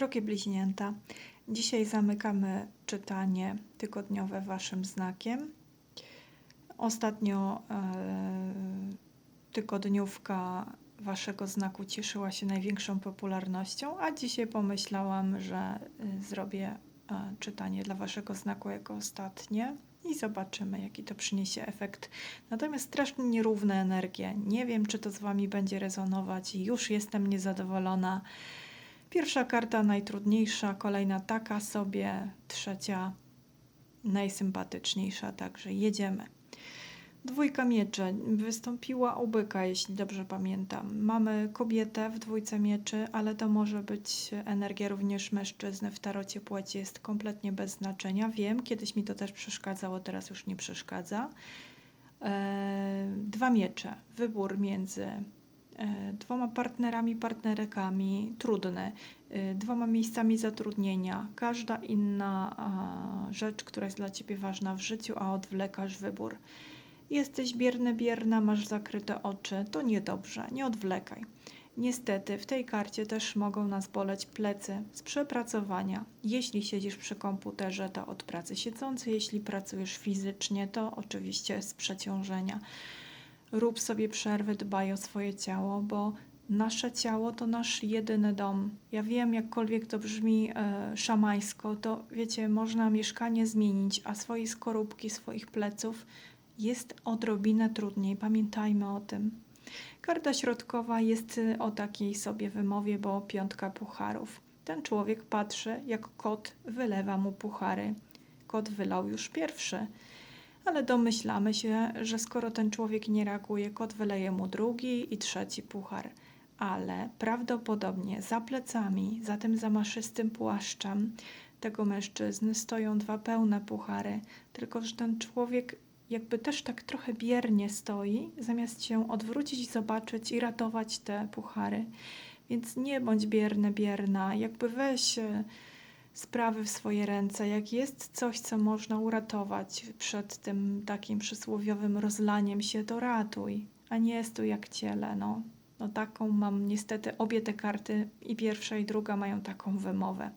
Drogie bliźnięta, dzisiaj zamykamy czytanie tygodniowe Waszym znakiem. Ostatnio e, tygodniówka Waszego znaku cieszyła się największą popularnością, a dzisiaj pomyślałam, że y, zrobię e, czytanie dla Waszego znaku jako ostatnie i zobaczymy, jaki to przyniesie efekt. Natomiast strasznie nierówne energie. Nie wiem, czy to z Wami będzie rezonować. Już jestem niezadowolona. Pierwsza karta najtrudniejsza, kolejna taka sobie, trzecia najsympatyczniejsza, także jedziemy. Dwójka mieczy wystąpiła u byka, jeśli dobrze pamiętam. Mamy kobietę w dwójce mieczy, ale to może być energia również mężczyzny w tarocie płci, jest kompletnie bez znaczenia. Wiem, kiedyś mi to też przeszkadzało, teraz już nie przeszkadza. Eee, Dwa miecze, wybór między dwoma partnerami, partnerkami, trudny, e, dwoma miejscami zatrudnienia, każda inna rzecz, która jest dla Ciebie ważna w życiu, a odwlekasz wybór. Jesteś bierny, bierna, masz zakryte oczy, to niedobrze, nie odwlekaj. Niestety w tej karcie też mogą nas boleć plecy z przepracowania. Jeśli siedzisz przy komputerze, to od pracy siedzącej, jeśli pracujesz fizycznie, to oczywiście z przeciążenia. Rób sobie przerwy, dbaj o swoje ciało, bo nasze ciało to nasz jedyny dom. Ja wiem, jakkolwiek to brzmi e, szamańsko, to wiecie, można mieszkanie zmienić, a swojej skorupki, swoich pleców jest odrobinę trudniej. Pamiętajmy o tym. Karta środkowa jest y, o takiej sobie wymowie, bo piątka pucharów. Ten człowiek patrzy, jak kot wylewa mu puchary. Kot wylał już pierwszy, ale domyślamy się, że skoro ten człowiek nie reaguje, kot wyleje mu drugi i trzeci puchar. Ale prawdopodobnie za plecami, za tym zamaszystym płaszczem tego mężczyzny stoją dwa pełne puchary, tylko że ten człowiek jakby też tak trochę biernie stoi, zamiast się odwrócić zobaczyć i ratować te puchary. Więc nie bądź bierny, bierna, jakby weź sprawy w swoje ręce. Jak jest coś, co można uratować przed tym takim przysłowiowym rozlaniem się, to ratuj, a nie stój jak ciele. No, no taką mam niestety, obie te karty, i pierwsza i druga mają taką wymowę.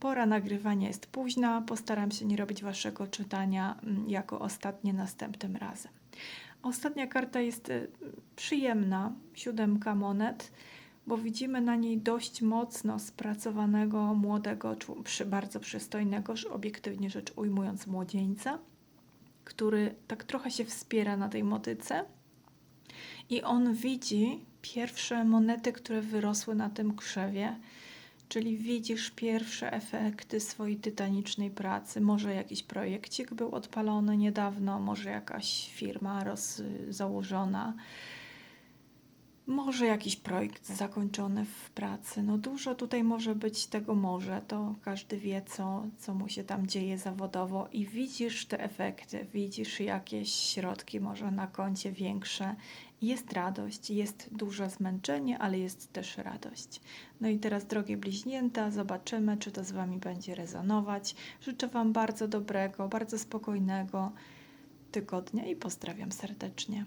Pora nagrywania jest późna, postaram się nie robić Waszego czytania mm, jako ostatnie następnym razem. Ostatnia karta jest y, przyjemna, siódemka monet, bo widzimy na niej dość mocno spracowanego, młodego, bardzo przystojnego, obiektywnie rzecz ujmując, młodzieńca, który tak trochę się wspiera na tej motyce i on widzi pierwsze monety, które wyrosły na tym krzewie Czyli widzisz pierwsze efekty swojej tytanicznej pracy. Może jakiś projekcik był odpalony niedawno, może jakaś firma roz, założona, może jakiś projekt zakończony w pracy. No dużo tutaj może być tego może. To każdy wie, co, co mu się tam dzieje zawodowo i widzisz te efekty, widzisz jakieś środki może na koncie większe. Jest radość, jest duże zmęczenie, ale jest też radość. No i teraz, drogie bliźnięta, zobaczymy, czy to z Wami będzie rezonować. Życzę Wam bardzo dobrego, bardzo spokojnego tygodnia i pozdrawiam serdecznie.